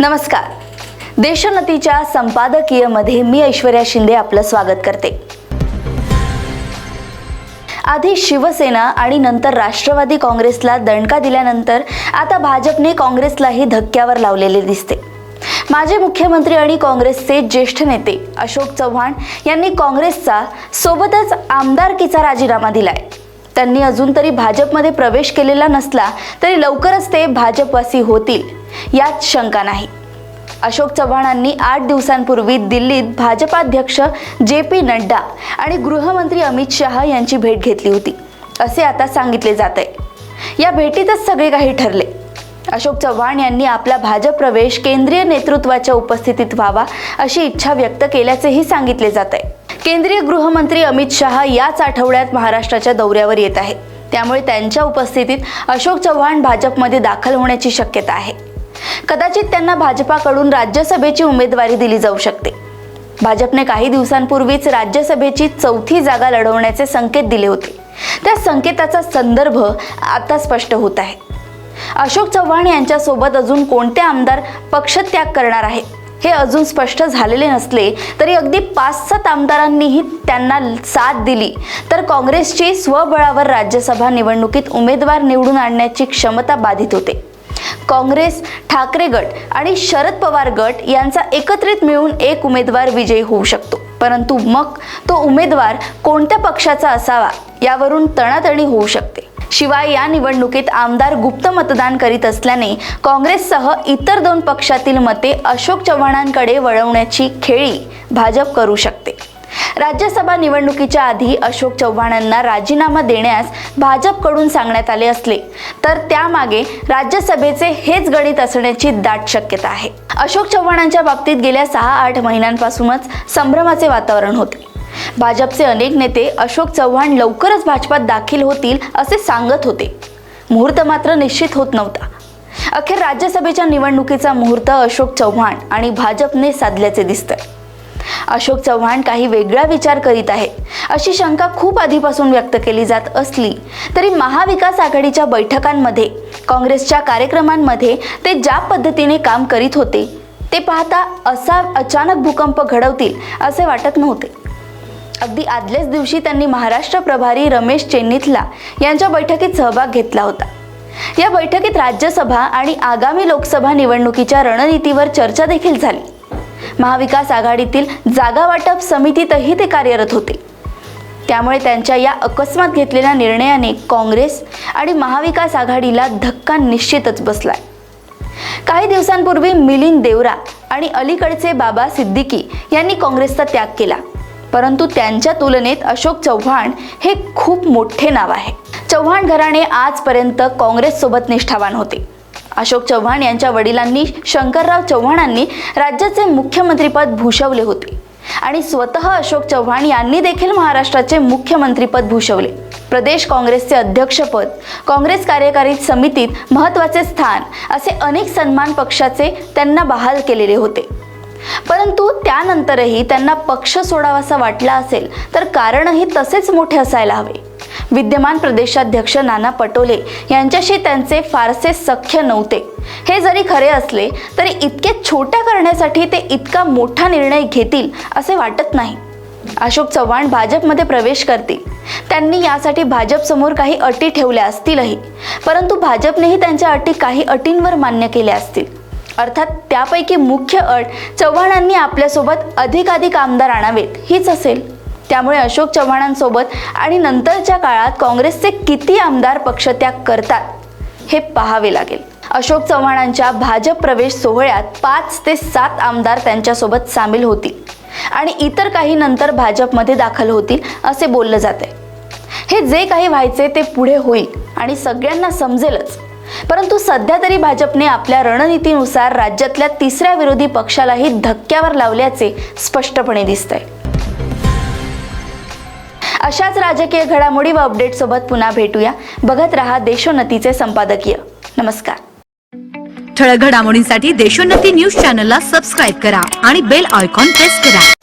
नमस्कार. देशोन्नतीच्या संपादकीयमध्ये मी ऐश्वर्या शिंदे आपलं स्वागत करते. आधी शिवसेना आणि नंतर राष्ट्रवादी काँग्रेसला दणका दिल्यानंतर आता भाजपने काँग्रेसलाही धक्क्यावर लावलेले दिसते. माजी मुख्यमंत्री आणि काँग्रेसचे ज्येष्ठ नेते अशोक चव्हाण यांनी काँग्रेसचा सोबतच आमदारकीचा राजीनामा दिलाय. त्यांनी अजून तरी भाजपमध्ये प्रवेश केलेला नसला तरी लवकरच ते भाजपवासी होतील. यात शंका नाही. अशोक चव्हाणांनी आठ दिवसांपूर्वी दिल्लीत भाजपाध्यक्ष जे पी नड्डा आणि गृहमंत्री अमित शहा यांची भेट घेतली होती असे आता सांगितले जात आहे या भेटीतच सगळे काही ठरले. अशोक चव्हाण यांनी आपला भाजप प्रवेश केंद्रीय नेतृत्वाच्या उपस्थितीत व्हावा अशी इच्छा व्यक्त केल्याचेही सांगितले जात आहे केंद्रीय गृहमंत्री अमित शहा याच आठवड्यात महाराष्ट्राच्या दौऱ्यावर येत आहेत. त्यामुळे त्यांच्या उपस्थितीत अशोक चव्हाण भाजपमध्ये दाखल होण्याची शक्यता आहे. कदाचित त्यांना भाजपाकडून राज्यसभेची उमेदवारी दिली जाऊ शकते. भाजपने काही दिवसांपूर्वीच राज्यसभेची चौथी जागा लढवण्याचे संकेत दिले होते. त्या संकेताचा संदर्भ आता स्पष्ट होत आहे. अशोक चव्हाण यांच्यासोबत अजून कोणते आमदार पक्षत्याग करणार आहेत हे अजून स्पष्ट झालेले नसले तरी अगदी पाच सात आमदारांनीही त्यांना साथ दिली तर काँग्रेसची स्वबळावर राज्यसभा निवडणुकीत उमेदवार निवडून आणण्याची क्षमता बाधित होते. काँग्रेस ठाकरे गट आणि शरद पवार गट यांचा एकत्रित मिळून एक उमेदवार विजयी होऊ शकतो. परंतु मग तो उमेदवार कोणत्या पक्षाचा असावा यावरून तणातणी होऊ शकते. शिवाय या निवडणुकीत आमदार गुप्त मतदान करीत असल्याने काँग्रेससह इतर दोन पक्षातील मते अशोक चव्हाणांकडे वळवण्याची खेळी भाजप करू शकते. राज्यसभा निवडणुकीच्या आधी अशोक चव्हाणांना राजीनामा देण्यास भाजपकडून सांगण्यात आले असले तर त्यामागे राज्यसभेचे हेच गणित असण्याची दाट शक्यता आहे. अशोक चव्हाणांच्या बाबतीत गेल्या सहा आठ महिन्यांपासूनच संभ्रमाचे वातावरण होते. भाजपचे अनेक नेते अशोक चव्हाण लवकरच भाजपात दाखल होतील असे सांगत होते. मुहूर्त मात्र निश्चित होत नव्हता. अखेर राज्यसभेच्या निवडणुकीचा मुहूर्त अशोक चव्हाण आणि भाजपने साधल्याचे दिसतंय. अशोक चव्हाण काही वेगळा विचार करीत आहेत अशी शंका खूप आधीपासून व्यक्त केली जात असली तरी महाविकास आघाडीच्या बैठकांमध्ये काँग्रेसच्या कार्यक्रमांमध्ये ते ज्या पद्धतीने काम करीत होते ते पाहता असा अचानक भूकंप घडवतील असे वाटत नव्हते. अगदी आदल्याच दिवशी त्यांनी महाराष्ट्र प्रभारी रमेश चेन्निथला यांच्या बैठकीत सहभाग घेतला होता. या बैठकीत राज्यसभा आणि आगामी लोकसभा निवडणुकीच्या रणनीतीवर चर्चा देखील झाली. महाविकास आघाडीतील जागा वाटप समितीतही ते कार्यरत होते. त्यामुळे त्यांच्या या अकस्मात घेतलेल्या निर्णयाने काँग्रेस आणि महाविकास आघाडीला धक्का निश्चितच बसलाय. काही दिवसांपूर्वी मिलिंद देवरा आणि अलीकडचे बाबा सिद्दीकी यांनी काँग्रेसचा त्याग केला. परंतु त्यांच्या तुलनेत अशोक चव्हाण हे खूप मोठे नाव आहे. चव्हाण घराणे आजपर्यंत काँग्रेससोबत निष्ठावान होते. अशोक चव्हाण यांच्या वडिलांनी शंकरराव चव्हाणांनी राज्याचे मुख्यमंत्रीपद भूषवले होते. आणि स्वतः अशोक चव्हाण यांनी देखील महाराष्ट्राचे मुख्यमंत्रीपद भूषवले. प्रदेश काँग्रेसचे अध्यक्षपद काँग्रेस कार्यकारी समितीत महत्त्वाचे स्थान असे अनेक सन्मान पक्षाचे त्यांना बहाल केलेले होते. परंतु त्यानंतरही त्यांना पक्ष सोडावासा वाटला असेल तर कारणही तसेच मोठे असायला हवे. विद्यमान प्रदेशाध्यक्ष नाना पटोले यांच्याशी त्यांचे फारसे सख्य नव्हते. हे जरी खरे असले तरी इतके छोट्या करण्यासाठी ते इतका मोठा निर्णय घेतील असे वाटत नाही. अशोक चव्हाण भाजपमध्ये प्रवेश करतील. त्यांनी यासाठी भाजपसमोर काही अटी ठेवल्या असतीलही परंतु भाजपनेही त्यांच्या अटी काही अटींवर मान्य केल्या असतील. अर्थात त्यापैकी मुख्य अट चव्हाणांनी आपल्यासोबत अधिकाधिक आमदार आणावेत हीच असेल. त्यामुळे अशोक चव्हाणांसोबत आणि नंतरच्या काळात काँग्रेसचे किती आमदार पक्षत्याग करतात हे पाहावे लागेल. अशोक चव्हाणांच्या भाजप प्रवेश सोहळ्यात पाच ते सात आमदार त्यांच्यासोबत सामील होतील आणि इतर काही नंतर भाजपमध्ये दाखल होतील असे बोललं जाते हे जे काही व्हायचे ते पुढे होईल आणि सगळ्यांना समजेलच. परंतु सध्या तरी भाजपने आपल्या रणनीतीनुसार राज्यातल्या तिसऱ्या विरोधी पक्षालाही धक्क्यावर लावल्याचे स्पष्टपणे दिसतंय. अशाच राजकीय घडामोडी व अपडेट सोबत पुन्हा भेटूया. बघत रहा देशोन्नतीचे संपादकीय. नमस्कार. ठळक घडामोडींसाठी देशोन्नती न्यूज चॅनलला सबस्क्राईब करा आणि बेल आयकॉन प्रेस करा.